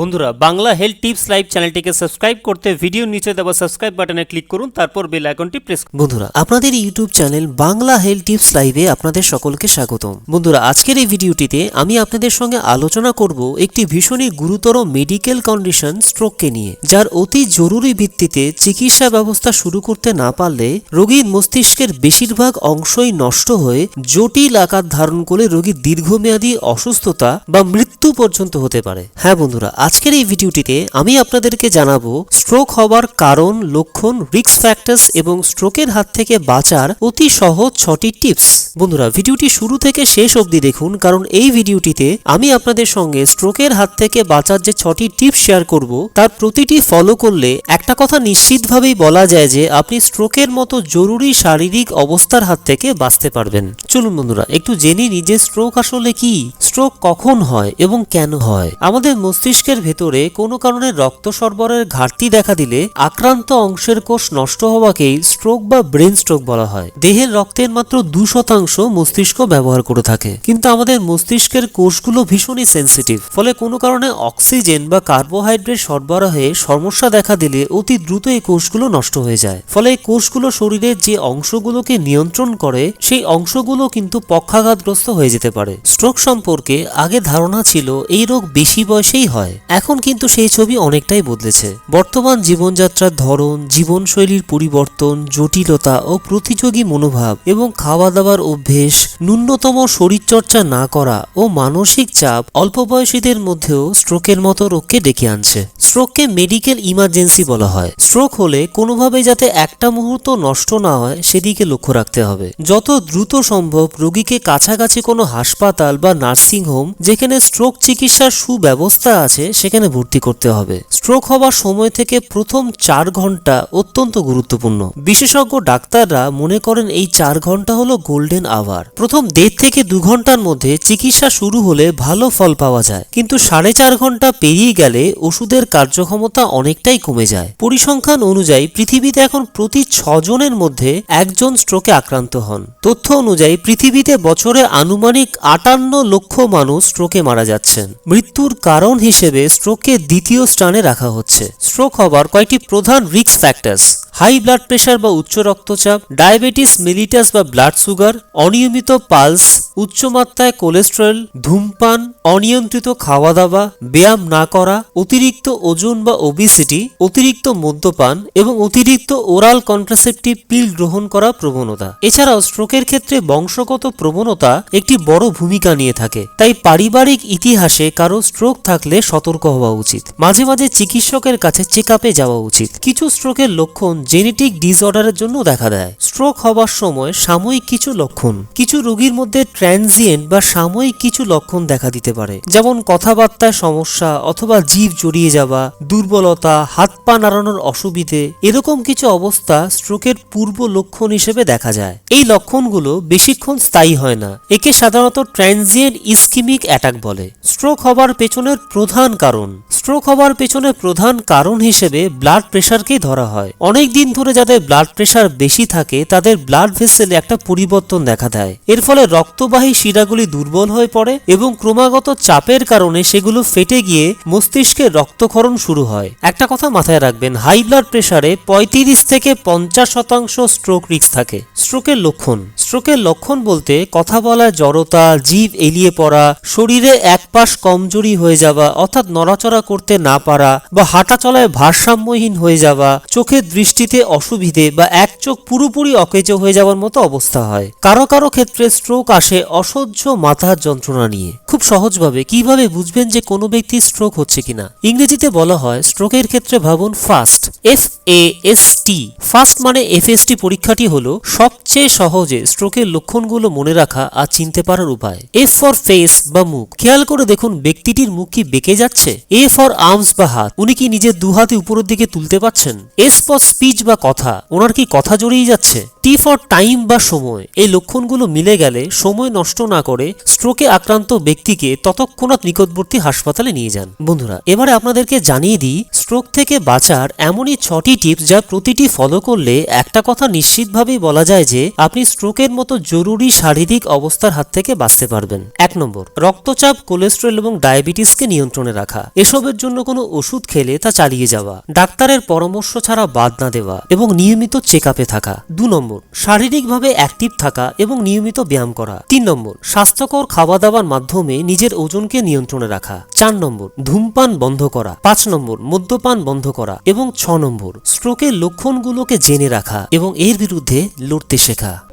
বন্ধুরা, Bangla health tips live চ্যানেলটিকে subscribe করতে ভিডিও নিচে দেওয়া সাবস্ক্রাইব বাটনে ক্লিক করুন, তারপর বেল আইকনটি প্রেস বন্ধুরা, আপনাদের YouTube channel Bangla health tips লাইভে আপনাদের সকলকে স্বাগতম। বন্ধুরা, আজকের এই ভিডিওটিতে আমি আপনাদের সঙ্গে আলোচনা করব একটি ভীষণই গুরুতর মেডিকেল কন্ডিশন স্ট্রোককে নিয়ে, যার অতি জরুরি ভিত্তিতে চিকিৎসা ব্যবস্থা শুরু করতে না পারলে রোগীর মস্তিষ্কের বেশিরভাগ অংশই নষ্ট হয়ে জটিল আকার ধারণ করে রোগীর দীর্ঘমেয়াদী অসুস্থতা বা মৃত্যু পর্যন্ত হতে পারে। হ্যাঁ বন্ধুরা আজকের এই ভিডিওটিতে আমি আপনাদেরকে জানাব স্ট্রোক হওয়ার কারণ, লক্ষণ রিস্ক ফ্যাক্টরস এবং স্ট্রোকের হাত থেকে বাঁচার অতি সহজ ছটি টিপস বন্ধুরা, ভিডিওটি শুরু থেকে শেষ অবধি দেখুন, কারণ এই ভিডিওটিতে আমি আপনাদের সঙ্গে স্ট্রোকের হাত থেকে বাঁচার যে ছটি টিপস শেয়ার করব, তার প্রতিটি ফলো করলে একটা কথা নিশ্চিতভাবেই বলা যায় যে আপনি স্ট্রোকের মতো জরুরি শারীরিক অবস্থার হাত থেকে বাঁচতে পারবেন। চলুন বন্ধুরা, একটু জেনে যে স্ট্রোক আসলে কি। স্ট্রোক কখন হয় এবং কেন হয়? আমাদের মস্তিষ্কের ভেতরে কোনো কারণে রক্ত সরবরাহের ঘাটতি দেখা দিলে আক্রান্ত অংশের কোষ নষ্ট হওয়াকেই স্ট্রোক বা ব্রেন স্ট্রোক বলা হয়। দেহের রক্তের মাত্র দু শতাংশ মস্তিষ্ক ব্যবহার করে থাকে। কিন্তু আমাদের মস্তিষ্কের কোষগুলো ভীষণই সেন্সিটিভ ফলে কোনো কারণে অক্সিজেন বা কার্বোহাইড্রেট সরবরাহে সমস্যা দেখা দিলে অতি দ্রুত এই কোষগুলো নষ্ট হয়ে যায়। ফলে এই কোষগুলো শরীরের যে অংশগুলোকে নিয়ন্ত্রণ করে, সেই অংশগুলো কিন্তু পক্ষাঘাতগ্রস্ত হয়ে যেতে পারে। স্ট্রোক সম্পর্কে আগে ধারণা ছিল এই রোগ বেশি বয়সেই হয়। এখন কিন্তু সেই ছবি অনেকটাই বদলেছে। বর্তমান জীবনযাত্রার ধরন, জীবনশৈলীর পরিবর্তন, জটিলতা ও প্রতিযোগী মনোভাব এবং খাওয়া দাওয়ার অভ্যেস, ন্যূনতম শরীরচর্চা না করা ও মানসিক চাপ অল্প বয়সীদের মধ্যেও স্ট্রোকের মতো রোগকে ডেকে আনছে। স্ট্রোককে মেডিকেল ইমার্জেন্সি বলা হয়। স্ট্রোক হলে কোনোভাবে যাতে একটা মুহূর্ত নষ্ট না হয়, সেদিকে লক্ষ্য রাখতে হবে। যত দ্রুত সম্ভব রোগীকে কাছাকাছি কোনো হাসপাতাল বা নার্সিং হোম যেখানে স্ট্রোক চিকিৎসার সুব্যবস্থা আছে, সেখানে ভর্তি করতে হবে। স্ট্রোক হওয়ার সময় থেকে প্রথম চার ঘণ্টা অত্যন্ত গুরুত্বপূর্ণ। বিশেষজ্ঞ ডাক্তাররা মনে করেন এই চার ঘণ্টা হলো গোল্ডেন আওয়ার প্রথম দেড় থেকে দু ঘণ্টার মধ্যে চিকিৎসা শুরু হলে ভালো ফল পাওয়া যায়। কিন্তু সাড়ে চার ঘণ্টা পেরিয়ে গেলে ওষুধের কার্যক্ষমতা অনেকটাই কমে যায়। পরিসংখ্যান অনুযায়ী পৃথিবীতে এখন প্রতি ছজনের মধ্যে একজন স্ট্রোকে আক্রান্ত হন। তথ্য অনুযায়ী পৃথিবীতে বছরে আনুমানিক আটান্ন লক্ষ মানুষ স্ট্রোকে মারা যাচ্ছেন। মৃত্যুর কারণ হিসেবে স্ট্রোককে দ্বিতীয় স্থানে রাখা হচ্ছে। স্ট্রোক হবার কয়েকটি প্রধান risk factors high blood pressure বা উচ্চ রক্তচাপ ডায়াবেটিস মিলিটাস বা ব্লাড সুগার অনিয়মিত পালস উচ্চমাত্রায় কোলেস্টেরল ধূমপান, অনিয়ন্ত্রিত খাওয়া দাওয়া ব্যায়াম না করা, অতিরিক্ত ওজন বা ওবিসিটি অতিরিক্ত মদ্যপান এবং অতিরিক্ত ওরাল কন্ট্রাসেপটিভ পিল গ্রহণ করা প্রবণতা। এছাড়াও স্ট্রোকের ক্ষেত্রে বংশগত প্রবণতা একটি বড় ভূমিকা নিয়ে থাকে। তাই পারিবারিক ইতিহাসে কারও স্ট্রোক থাকলে সতর্ক হওয়া উচিত। মাঝে মাঝে চিকিৎসকের কাছে চেক যাওয়া উচিত। কিছু স্ট্রোকের লক্ষণ জেনেটিক ডিসঅর্ডারের জন্য দেখা দেয়। স্ট্রোক হবার সময় সাময়িক কিছু লক্ষণ, কিছু রোগীর মধ্যে ট্রানজিয়েন্ট বা সাময়িক কিছু লক্ষণ দেখা দিতে পারে। যেমন কথাবার্তায় সমস্যা অথবা জীব জড়িয়ে যাওয়া, দুর্বলতা, হাত পা নাড়ানোর অসুবিধে, এরকম কিছু অবস্থা স্ট্রোকের পূর্ব লক্ষণ হিসেবে দেখা যায়। এই লক্ষণগুলো বেশিক্ষণ স্থায়ী হয় না। একে সাধারণত ট্রানজিয়েন্ট ইস্কিমিক অ্যাটাক বলে। স্ট্রোক হবার পেছনের প্রধান কারণ। স্ট্রোক হবার পেছনে প্রধান কারণ হিসেবে ব্লাড প্রেশারকেই ধরা হয়। অনেক দিন ধরে যাদের ব্লাড প্রেশার বেশি থাকে, তাদের ব্লাড ভেসেলে একটা পরিবর্তন দেখা দেয়। এর ফলে রক্তবাহী শিরাগুলি দুর্বল হয়ে পড়ে এবং ক্রমাগত চাপের কারণে সেগুলো ফেটে গিয়ে মস্তিষ্কে রক্তক্ষরণ শুরু হয়। একটা কথা মাথায় রাখবেন, হাই ব্লাড প্রেশারে পঁয়ত্রিশ থেকে পঞ্চাশ শতাংশ স্ট্রোক রিস্ক থাকে। স্ট্রোকের লক্ষণ স্ট্রোকের লক্ষণ বলতে কথা বলার জড়তা, জীব এলিয়ে পড়া, শরীরে এক পাশ কমজোরি হয়ে যাওয়া, অর্থাৎ নড়াচড়া করতে না পারা বা হাঁটা চলায় ভারসাম্যহীন হয়ে যাওয়া, চোখের দৃষ্টিতে অসুবিধে বা এক চোখ পুরোপুরি অকেজ হয়ে যাওয়ার মতো অবস্থা হয়। কারও কারও ক্ষেত্রে স্ট্রোক আসে অসহ্য মাথার যন্ত্রণা নিয়ে। খুব সহজভাবে কীভাবে বুঝবেন যে কোনো ব্যক্তির স্ট্রোক হচ্ছে কিনা? ইংরেজিতে বলা হয় স্ট্রোকের ক্ষেত্রে ভাবুন fast F A S T fast মানে এফএসটি পরীক্ষাটি হলো সবচেয়ে সহজে স্ট্রোকের লক্ষণগুলো মনে রাখা আর চিনতে পারার উপায়। এ ফর ফেস বা মুখ। খেয়াল করে দেখুন ব্যক্তিটির মুখ কি বেঁকে যাচ্ছে। এ ফর আর্মস বা হাত। উনি কি নিজের দু হাতে উপরের দিকে তুলতে পারছেন? এস ফর স্পিচ বা কথা। ওনার কি কথা জড়িয়ে যাচ্ছে? টি ফর টাইম বা সময়। এই লক্ষণগুলো মিলে গেলে সময় নষ্ট না করে স্ট্রোকে আক্রান্ত ব্যক্তিকে তৎক্ষণাৎ নিকটবর্তী হাসপাতালে নিয়ে যান। বন্ধুরা, এবারে আপনাদেরকে জানিয়ে দিই স্ট্রোক থেকে বাঁচার এমনই ছটি টিপস যা প্রতিটি ফলো করলে একটা কথা নিশ্চিতভাবেই বলা যায় যে আপনি স্ট্রোকের মতো জরুরি শারীরিক অবস্থার হাত থেকে বাঁচতে পারবেন। এক নম্বর, রক্তচাপ কোলেস্ট্রল এবং ডায়াবেটিসকে নিয়ন্ত্রণে রাখা। এসবের জন্য কোনো ওষুধ খেলে তা চালিয়ে যাওয়া। ডাক্তারের পরামর্শ ছাড়া বাদ না দেওয়া এবং নিয়মিত চেক থাকা। দু নম্বর শারীরিকভাবে অ্যাক্টিভ থাকা এবং নিয়মিত ব্যায়াম করা। তিন নম্বর, স্বাস্থ্যকর খাওয়া দাওয়ার মাধ্যমে নিজের ওজনকে নিয়ন্ত্রণে রাখা। চার নম্বর, ধূমপান বন্ধ করা। পাঁচ নম্বর, মদ্যপান বন্ধ করা। এবং ছ নম্বর স্ট্রোকের লক্ষণগুলোকে জেনে রাখা এবং এর বিরুদ্ধে লড়তে শেখা।